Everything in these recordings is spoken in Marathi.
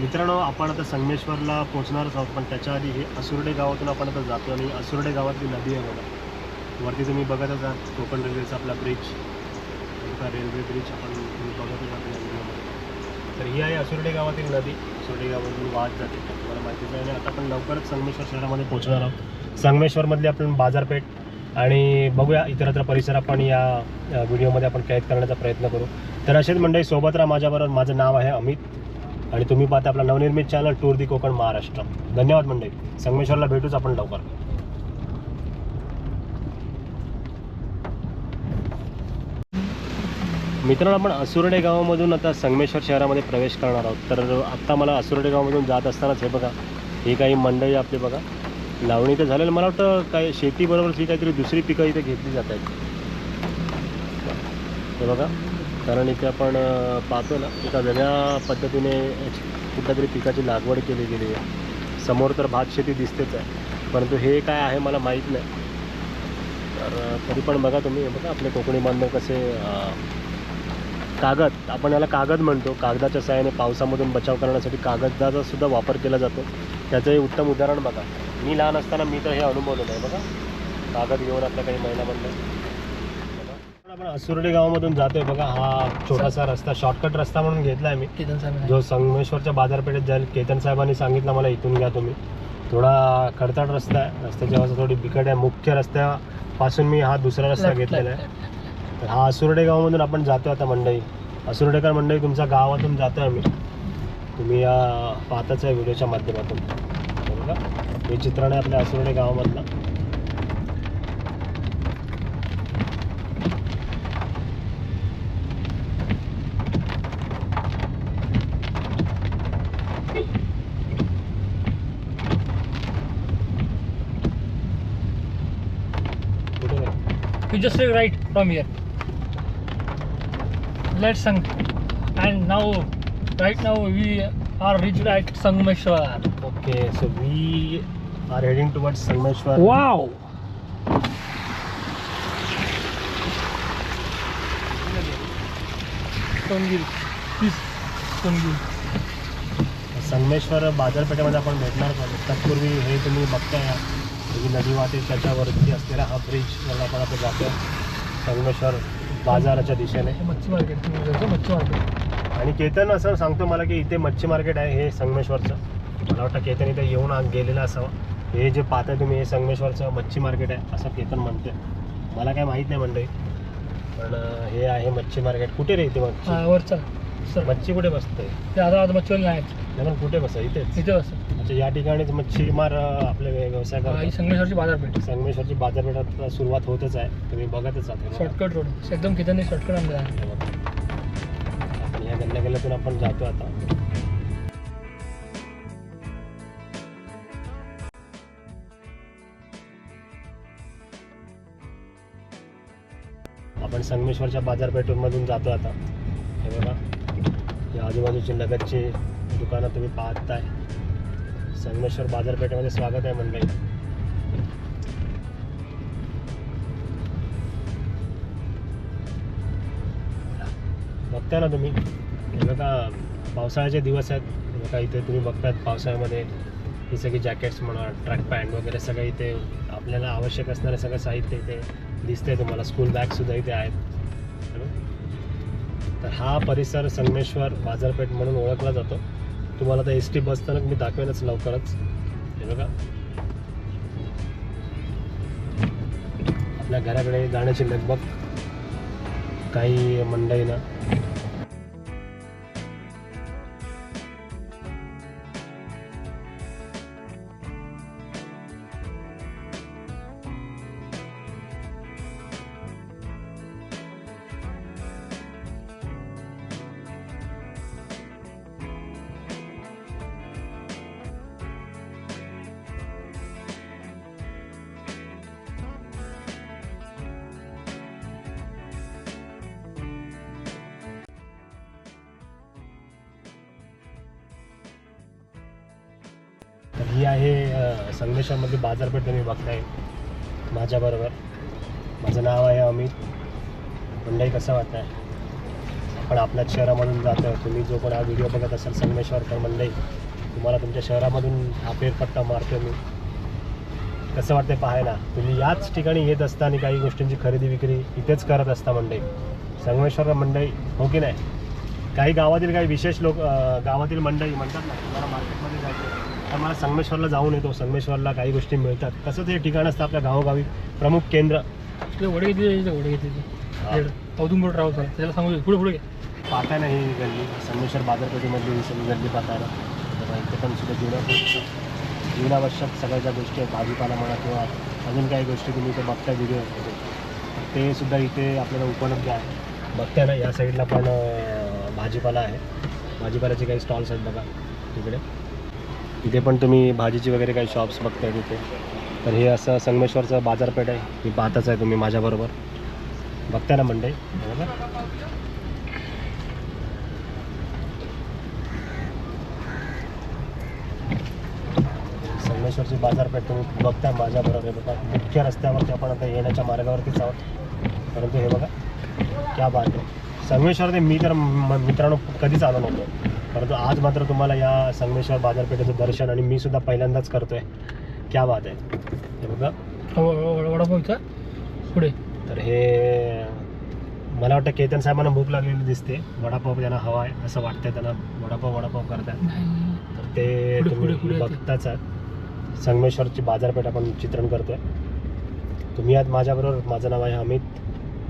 मित्रांनो आपण आता संगमेश्वरला पोहोचणारच आहोत पण त्याच्या आधी हे असुर्डे गावातून आपण आता जातो आणि असुर्डे गावातली नदी आहे बघा. वरती तुम्ही बघतच आहात कोकण रेल्वेचा आपला ब्रिज रेल्वे ब्रिज आपण तुम्ही बघतच आहात व्हिडिओमध्ये. तर ही आहे असुर्डे गावातील नदी. असुर्डे गावातून वाहत जाते. तुम्हाला माहितीच आहे. आणि आता आपण लवकरच संगमेश्वर शहरामध्ये पोहोचणार आहोत. संगमेश्वरमधली आपण बाजारपेठ आणि बघूया इतरत्र परिसर आपण या व्हिडिओमध्ये आपण कैद करण्याचा प्रयत्न करू. तर असेच मंडळी सोबत राहा माझ्याबरोबर माझं नाव आहे अमित आणि तुम्ही पाहता आपला नवनिर्मित channel tour the Konkan Maharashtra. धन्यवाद मंडळी. संगमेश्वरला भेटूच आपण लवकर. मित्रांनो आपण असुर्डे गावामधून आता संगमेश्वर शहरामध्ये प्रवेश करणार आहोत. तर आत्ता मला असुर्डे गावामधून जात असतानाच हे बघा ही काही मंडळी आपली बघा. लावणी तर झालेलं. मला वाटतं काय शेतीबरोबरच ही काहीतरी दुसरी पिकं इथे घेतली जात आहेत. हे बघा. कारण इथे आपण पाहतो ना एका वेगळ्या पद्धतीने कुठल्या तरी पिकाची लागवड केली गेली आहे. समोर तर भात शेती दिसतेच आहे. परंतु हे काय आहे मला माहीत नाही. तर तरी पण बघा तुम्ही. हे बघा आपले कोकणी बांधव कसे कागद. आपण याला कागद म्हणतो. कागदाच्या सहाय्याने पावसामधून बचाव करण्यासाठी कागदाचा सुद्धा वापर केला जातो. त्याचंही उत्तम उदाहरण बघा. मी लहान असताना मी तर हे अनुभवलेलं आहे. बघा. कागद घेऊन आपल्या काही महिला बनलं आपण असुर्डे गावामधून जातोय बघा. हा छोटासा रस्ता शॉर्टकट रस्ता म्हणून घेतला आहे मी. केतन साहेब जो संगमेश्वरच्या बाजारपेठेत जाईल. केतन साहेबांनी सांगितलं मला इथून घ्या तुम्ही. थोडा खडताड रस्ता आहे. रस्त्याची अवस्था थोडी बिकट आहे. मुख्य रस्त्यापासून मी हा दुसरा रस्ता घेतलेला आहे. तर हा असुर्डे गावामधून आपण जातो आता मंडई. असुर्डेकर मंडई तुमच्या गावातून जातो आम्ही. तुम्ही या पाहताच आहे व्हिडिओच्या माध्यमातून. बघा. हे चित्रण आहे आपल्या असुर्डे गावामधलं कुठे आहे? You just take right from here. Let's Sang. And now, right now we are reached at Sangmeshwar. Okay, so we are heading towards Sangameshwar. Wow! Sangameshwar बाजारपेठेमध्ये आपण भेटणार आहोत. तत्पूर्वी हे तुम्ही बघताय. ही नदी वाहते त्याच्यावरती असलेला हा ब्रिज याला आपण आता जातो संगमेश्वर बाजाराच्या दिशेने. मच्छी मार्केट मच्छी मार्केट आणि केतन असं सांगतो मला की इथे मच्छी मार्केट आहे हे संगमेश्वरचं मला वाटतं केतन इथे येऊन आ- गेलेलं असावं. हे जे पाहताय तुम्ही हे संगमेश्वरचं मच्छी मार्केट आहे असं केतन म्हणते मला काय माहीत नाही मंडळी पण हे आहे मच्छी मार्केट. कुठे रे इथे मच्छी? वरचा. सर. मच्छी कुठे बसते ते आता आता मच्छीवाले नाही. पण कुठे बस इथेच. इथे असं अच्छा या ठिकाणीच मच्छीमार आपले व्य- व्यवसाय ही करतात. संगमेश्वरची बाजारपेठ. संगमेश्वरची बाजारपेठात सुरुवात होतच आहे. तुम्ही बघतच आहात. शॉर्टकट रोड एकदम किती शॉर्टकट आणलेला आहे. आपण या गल्ल्या गल्ल्यातून आपण जातो आता. आपण संगमेश्वरच्या बाजारपेठेमधून जातो आता. हे बघा. या आजूबाजूची लगतची दुकानं तुम्ही पाहताय. संगमेश्वर बाजारपेठेमध्ये स्वागत आहे मंडळी. बघताय ना तुम्ही? हे बघा पावसाळ्याचे दिवस आहेत. बघा इथे तुम्ही बघतात पावसाळ्यामध्ये. ही सगळी जॅकेट्स म्हणा ट्रॅक पॅन्ट वगैरे सगळं इथे आपल्याला आवश्यक असणारं सगळं साहित्य इथे दिसतंय तुम्हाला. स्कूल बॅगसुद्धा इथे आहेत. तर हा परिसर संगमेश्वर बाजारपेठ म्हणून ओळखला जातो. तुम्हाला तर एस टी बसताना मी दाखवेनच लवकरच. हे बघा. आपल्या घराकडे जाण्याची लगबग काही मंडई ना ही आहे संदेशामध्ये बाजारपेठ तुम्ही बघताय. माझ्याबरोबर. माझं नाव आहे अमित. मंडई कसं वाटत आहे आपण आपल्याच शहरामधून जातो आहे तुम्ही जो कोण हा व्हिडिओ बघत असाल संगमेश्वरकर मंडई तुम्हाला तुमच्या शहरामधून हा फेरपट्टा मारतो मी. कसं वाटते पाहायला? तुम्ही याच ठिकाणी येत असता आणि काही गोष्टींची खरेदी विक्री इथेच करत असता मंडई संगमेश्वर मंडई हो की नाही? काही गावातील काही विशेष लोक गावातील मंडई म्हणतात ना तुम्हाला मार्केटमध्ये जायचं तर मला संगमेश्वरला जाऊन येतो. संगमेश्वरला काही गोष्टी मिळतात. कसं ते ठिकाण असतं आपल्या गावोगावी. प्रमुख केंद्र. वडे घेतले इथे वडे घेतले औदुंबर ट्रॅव्हल करा त्याला सांगू पुढे पुढे घे. पाहताय ना ही गल्ली संगमेश्वर बाजारपेठेमधली ही सगळी गल्ली पाहताय ना. तर इथे पण सुद्धा जीवनावश्यक जीवनावश्यक सगळ्या ज्या गोष्टी आहेत. भाजीपाला म्हणा किंवा अजून काही गोष्टी तुम्ही इथे बघताय व्हिडिओमध्ये तर ते सुद्धा इथे आपल्याला उपलब्ध आहे. बघताय ना या साईडला पण भाजीपाला आहे. भाजीपाल्याचे काही स्टॉल्स आहेत बघा तिकडे. इथे पण तुम्ही भाजीची वगैरे काही शॉप्स बघताय तिथे. तर हे असं संगमेश्वरचं बाजारपेठ आहे. मी पाहतच आहे तुम्ही माझ्याबरोबर. बघताय ना मंडई? बरोबर? संगमेश्वरची बाजारपेठ तुम्ही बघताय माझ्याबरोबर. हे बघा मुख्य रस्त्यावरती आपण आता येण्याच्या मार्गावरतीच आहोत. परंतु हे बघा क्या बात आहे. संगमेश्वर ते मी तर म- मित्रांनो कधीच आलो नव्हतो परंतु आज मात्र तुम्हाला या संगमेश्वर बाजारपेठेचं दर्शन आणि मी सुद्धा पहिल्यांदाच करतोय. क्या बात आहे. हे बघा. हो, हो, वडापाव इथं पुढे. तर हे मला वाटतं केतन साहेबांना भूक लागलेली दिसते. वडापाव त्यांना हवा आहे असं वाटतंय त्यांना वडापाव वडापाव करतात. तर ते तुम्ही बघताच आहात. संगमेश्वरची बाजारपेठ आपण चित्रण करतोय. तुम्ही आज माझ्याबरोबर. माझं नाव आहे अमित.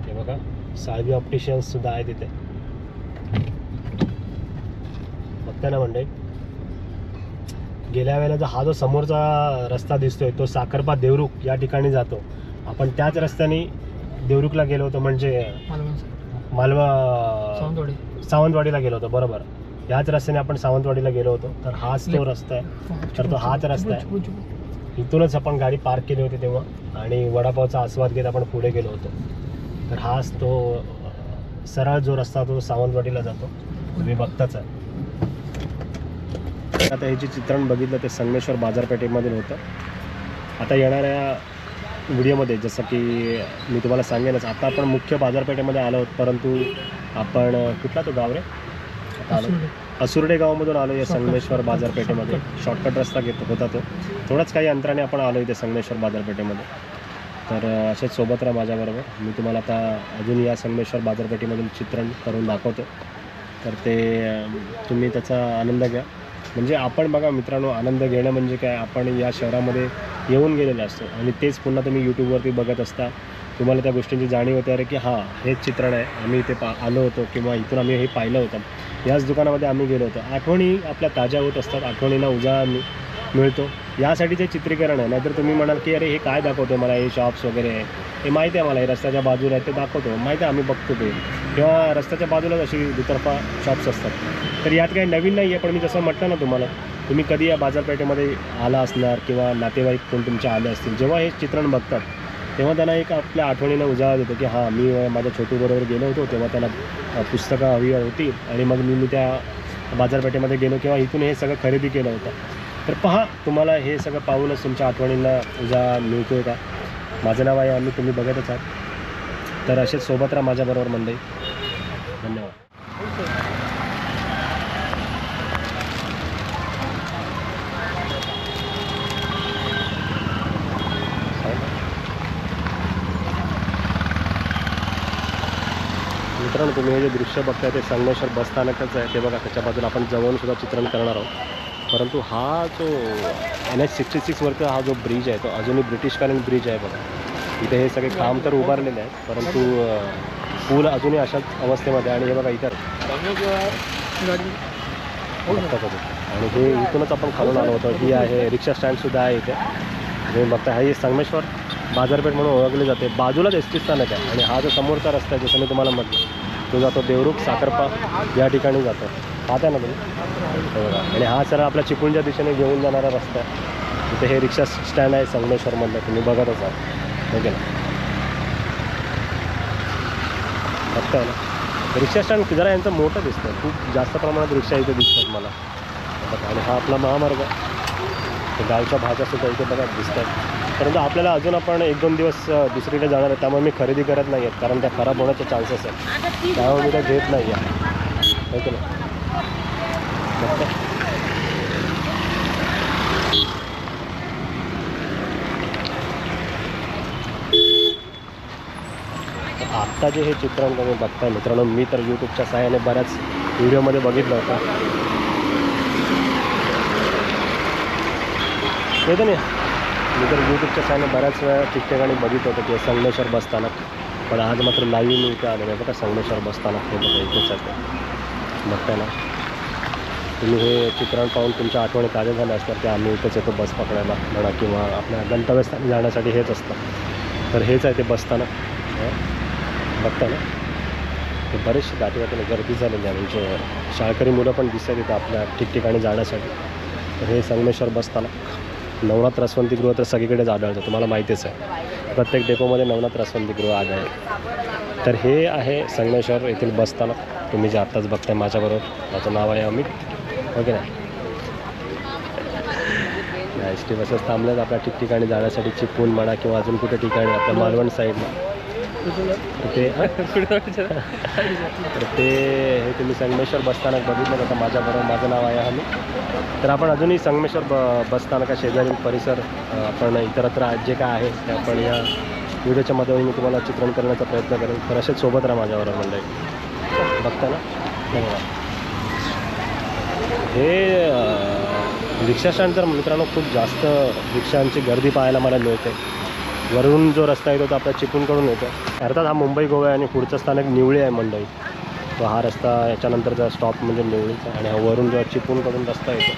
हे बघा. साळवी ऑप्टिशियन्स सुद्धा आहे तिथे बघताय ना मंडळी गेल्या वेळेला जो हा जो समोरचा रस्ता दिसतोय तो साखरपा देवरुख या ठिकाणी जातो. आपण त्याच रस्त्याने देवरुखला गेलो होतो म्हणजे. मालवा सावंतवाडी. सावंतवाडीला गेलो होतो बरोबर. याच रस्त्याने आपण सावंतवाडीला गेलो होतो तर हाच तो रस्ता आहे. तर तो हाच रस्ता आहे. इथूनच आपण गाडी पार्क केली होती तेव्हा आणि वडापावचा आस्वाद घेत आपण पुढे गेलो होतो. तर हाच तो सरळ जो रस्ता होता तो सावंतवाडीला जातो. तुम्ही बघताच आहे. आता हे जे चित्रण बघितलं ते संगमेश्वर बाजारपेठेमधील होतं. आता येणाऱ्या व्हिडिओमध्ये जसं की मी तुम्हाला सांगेनच आता आपण मुख्य बाजारपेठेमध्ये आलो आहोत परंतु आपण कुठला तो गाव रे? आता आलो. असुर्डे. गावामधून आलो या संगमेश्वर बाजारपेठेमध्ये. शॉर्टकट रस्ता घेतो होता तो. थोडाच काही अंतराने आपण आलो इथे संगमेश्वर बाजारपेठेमध्ये. तर असेच सोबत राहा माझ्याबरोबर. मी तुम्हाला आता अजून या संगमेश्वर बाजारपेठेमधील चित्रण करून दाखवतो. तर ते तुम्ही त्याचा आनंद घ्या. म्हणजे आपण बघा मित्रांनो आनंद घेणं म्हणजे काय? आपण या शहरामध्ये येऊन गेलेलो असतो आणि तेच पुन्हा तुम्ही यूट्यूबवरती बघत असता. तुम्हाला त्या गोष्टींची जाणीव होते अरे की हां हेच चित्रण आहे. आम्ही इथे पा आलो होतो किंवा इथून आम्ही हे पाहिलं होतं. याच दुकानामध्ये आम्ही गेलो होतो. आठवणी आपल्या ताज्या होत असतात. आठवणींना उजाळा मिळतो. यासाठी ते चित्रीकरण आहे नाहीतर तुम्ही म्हणाल की अरे हे काय दाखवतो मला? हे शॉप्स वगैरे आहे. हे माहिती आहे मला हे रस्त्याच्या बाजूला आहे ते दाखवतो माहिती आहे आम्ही बघतो ते. किंवा रस्त्याच्या बाजूलाच अशी दुतर्फा शॉप्स असतात. तर यात काही नवीन नाही आहे पण मी जसं म्हटलं ना तुम्हाला तुम्ही कधी या बाजारपेठेमध्ये आला असणार किंवा नातेवाईक कोण तुमचे आले असतील जेव्हा हे चित्रण बघतात तेव्हा त्यांना एक आपल्या आठवणीनं उजाळा देतो की हां मी माझ्या छोटूबरोबर गेलो होतो तेव्हा त्यांना पुस्तकं हवी होती आणि मग मी मी त्या बाजारपेठेमध्ये गेलो किंवा इथून हे सगळं खरेदी केलं होतं. तर पहा तुम्हाला हे सगळं पाहूनच तुमच्या आठवणींना उजा मिळतो का? माझं नाव आहे आम्ही तुम्ही बघतच आहात. तर असेच सोबत राहा माझ्याबरोबर मंडई धन्यवाद. मित्रांनो तुम्ही हे जे दृश्य बघताय ते संगमेश्वर बसस्थानकच आहे. ते बघा त्याच्या बाजूला आपण जवळून सुद्धा चित्रण करणार आहोत. परंतु हा जो एन एच सिक्स्टी सिक्सवरचा हा जो ब्रिज आहे तो अजूनही ब्रिटिशकालीन ब्रिज आहे बघा. इथे हे सगळे काम तर उभारलेले आहेत परंतु पूल अजूनही अशाच अवस्थेमध्ये आणि हे बघा इतर. आणि हे इथूनच आपण खालून आलो होतो. ही आहे रिक्षा स्टँडसुद्धा आहे इथे. तुम्ही बघता हे संगमेश्वर बाजारपेठ म्हणून ओळखली जाते. बाजूलाच एस टी स्थानक आहे. आणि हा जो समोरचा रस्ता आहे जसं मी तुम्हाला म्हटलं तो जातो देवरुख साखरपा या ठिकाणी जातो. पाहताय ना तुम्ही? हे बघा. आणि हा सर आपल्या चिपळूणच्या दिशेने घेऊन जाणारा रस्ता आहे. तिथे हे रिक्षा स्टँड आहे संगमेश्वरमधलं. तुम्ही बघतच आहात ओके ना? बघताय ना? रिक्षा स्टँड जरा यांचं मोठं दिसतं खूप जास्त प्रमाणात रिक्षा इथे दिसतात मला. आणि हा आपला महामार्ग आहे. गावच्या भाज्या सुद्धा इथे बघा दिसतात परंतु आपल्याला अजून आपण एक दोन दिवस दुसरीकडे जाणार आहे. त्यामुळे मी खरेदी करत नाही आहेत कारण त्या खराब होण्याचे चान्सेस आहेत. त्यामुळे मी त्या घेत नाही आहे ओके ना? बघता आत्ता जे हे चित्रण तुम्ही बघताय मित्रांनो मी तर यूट्यूबच्या सहाय्याने बऱ्याच व्हिडिओमध्ये बघितलं होता. येतं नाही. मी तर यूट्यूबच्या सहाय्याने बऱ्याच वेळा ठिकठिकाणी बघितलं होतं की संगमेश्वर बसताना पण आज मात्र लाईव्ह मी इथे आलेलो आहे बघा संगमेश्वर बसताना हे बघा इथेच आहे बघताय ना? तुम्ही हे चित्रण पाहून तुमच्या आठवणी ताज्या झाल्या असतात की आम्ही इथंच येतो बस पकडायला म्हणा किंवा आपल्या गंतव्यस्थानी जाण्यासाठी हेच असतं. तर हेच आहे ते बसताना हं. बघता ना? ते बरेचसे दाटेवाटेने गर्दी झालेली आहे. म्हणजे शाळकरी मुलं पण दिसतात तिथं आपल्या ठिकठिकाणी जाण्यासाठी. तर हे संगमेश्वर बसताना नवनाथ रसवंतीगृह तर सगळीकडेच आढळतं. तुम्हाला माहितीच आहे. प्रत्येक डेपोमध्ये नवनाथ रसवंतीगृह आढळेल तर हे आहे संगमेश्वर येथील बसताना तुम्ही जे आत्ताच बघताय माझ्याबरोबर. माझं नाव आहे अमित. ओके नाही एस टी बसेस थांबल्यात आपल्या ठिकठिकाणी जाण्यासाठी चिपळूण म्हणा किंवा अजून कुठे ठिकाणी आपल्या मालवण साईडला तर ते तर ते हे तुम्ही संगमेश्वर बसस्थानक बघितलं होतं माझ्याबरोबर माझं नाव आहे आम्ही तर आपण अजूनही संगमेश्वर ब बसस्थानका शेजारी परिसर आपण इतरत्र आज जे काय आहे ते आपण या व्हिडिओच्या माध्यमातून मी तुम्हाला चित्रण करण्याचा प्रयत्न करेन. तर असेच सोबत राहा माझ्याबरोबर मंडळी. बघता ना धन्यवाद. हे अ, रिक्षा स्टँड तर मित्रांनो खूप जास्त रिक्षांची गर्दी पाहायला मला मिळते. वरून जो रस्ता येतो तो आपल्या चिपळूणकडून येतो. अर्थात हा मुंबई गोवा आहे आणि पुढचं स्थानक निवळी आहे मंडई. तो हा रस्ता याच्यानंतरचा स्टॉप म्हणजे निवळीचा आणि हा वरून जो चिपळूणकडून रस्ता येतो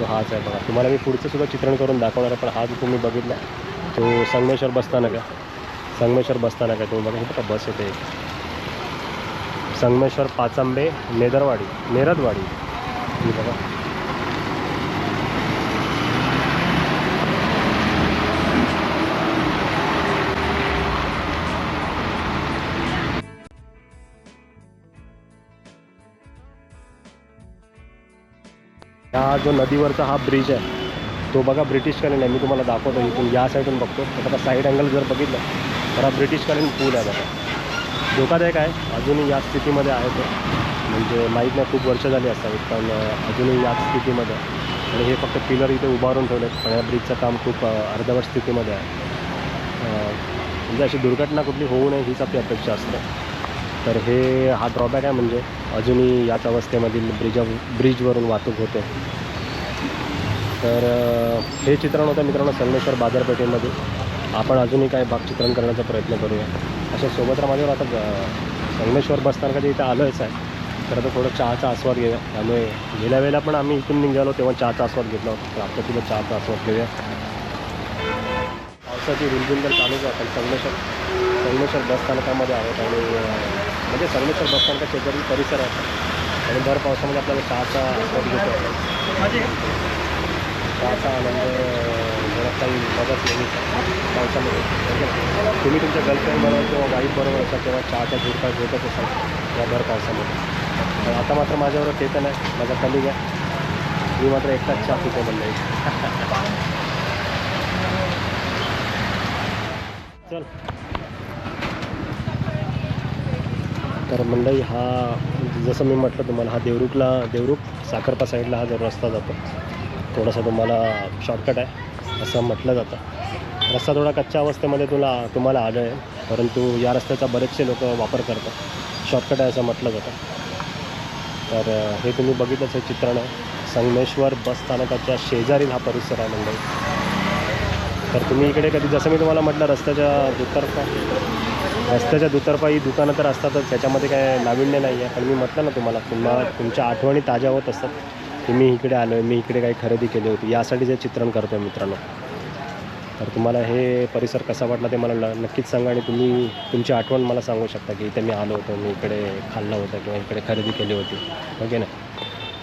तो हाच आहे बघा. तुम्हाला मी पुढचं सुद्धा चित्रण करून दाखवणार आहे पण हा जो तुम्ही बघितला तो संगमेश्वर बसस्थानक आहे. संगमेश्वर बसस्थानक आहे. तुम्ही बघा इथं बस येते. संगमेश्वर पाचांबे नेदरवाडी नेरदवाडी. ही बघा हा जो नदीवरचा हा ब्रिज आहे तो बघा ब्रिटिशकालीन आहे मी तुम्हाला दाखवतो इथून. या साईडून बघतो. तर बघा साईड अँगल जर बघितलं, तर हा ब्रिटिशकालीन पूल आहे बघा. धोकादायक आहे. अजूनही या स्थितीमध्ये आहे तो. म्हणजे माहीत नाही खूप वर्ष झाली असावीत पण अजूनही याच स्थितीमध्ये आणि हे फक्त पिलर इथे उभारून ठेवले पण या ब्रिजचं काम खूप अर्धवट स्थितीमध्ये आहे. म्हणजे अशी दुर्घटना कुठली होऊ नये हीच आपली अपेक्षा असते. तर हे हा ड्रॉबॅक आहे म्हणजे अजूनही याच अवस्थेमधील ब्रिजा ब्रिजवरून वाहतूक होते. तर हे चित्रण होतं मित्रांनो संगमेश्वर बाजारपेठेमध्ये. आपण अजूनही काही भाग चित्रण करण्याचा प्रयत्न करूया. अशा सोबत माझ्यावर आता संगमेश्वर बसस्थानकाच्या इथे आलोच आहे. खरं तर थोडं चहाचा आस्वाद घेऊया. त्यामुळे गेल्या वेळेला पण आम्ही इथून निघालो तेव्हा चहाचा आस्वाद घेतला होता. तर आता सुद्धा चहाचा आस्वाद घेऊया. पावसाची रुलबिल तर चालूच आहे पण संगमेश्वर संगमेश्वर बसस्थानकामध्ये आहोत आणि म्हणजे संगमेश्वर बसस्थानका शेजारी परिसर आहे. आणि भर पावसामध्ये आपल्याला चहाचा आस्वाद घेतो. चहाचा आनंद काही मदत नाही पावसामध्ये म्हणजे तुम्ही तुमच्या गर्लफ्रेंड बरोबर किंवा वाईफ बरोबर असाल तेव्हा चहाचा झुडका घेतच असाल या भर पावसामध्ये. पण आता मात्र माझ्यावर चेतन आहे नाही. माझा कलिग आहे मी मात्र एकटाच चहा पितो म्हणलं चल. तर मंडई हा जसं मी म्हटलं तुम्हाला हा देवरुखला देवरुख साखरपा साईडला हा जो रस्ता जातो. थोडासा तुम्हाला शॉर्टकट आहे असं म्हटलं जातं. रस्ता थोडा कच्च्या अवस्थेमध्ये तुला तुम्हाला आढळेल. परंतु या रस्त्याचा बरेचसे लोक वापर करतात. शॉर्टकट आहे असं म्हटलं जातं. तर हे तुम्ही बघितलंच हे चित्रण संगमेश्वर बस स्थानकाच्या शेजारील हा परिसर आहे मंडळी. तर तुम्ही इकडे कधी जसं मी तुम्हाला म्हटलं रस्त्याच्या दुतर्फा रस्त्याच्या दुतर्फा ही दुकानं तर असतातच. त्याच्यामध्ये काय नाविन्य नाही आहे पण मी म्हटलं ना तुम्हाला पुन्हा तुमच्या आठवणी ताज्या होत असतात की मी इकडे आलो आहे मी इकडे काही खरेदी केली होती. यासाठी जे चित्रण करतो आहे मित्रांनो. तर तुम्हाला हे परिसर कसा वाटला ते मला नक्कीच सांगा आणि तुम्ही तुमची आठवण मला सांगू शकता की इथे मी आलो होतो मी इकडे खाल्लं होतं किंवा इकडे खरेदी केली होती. ओके ना?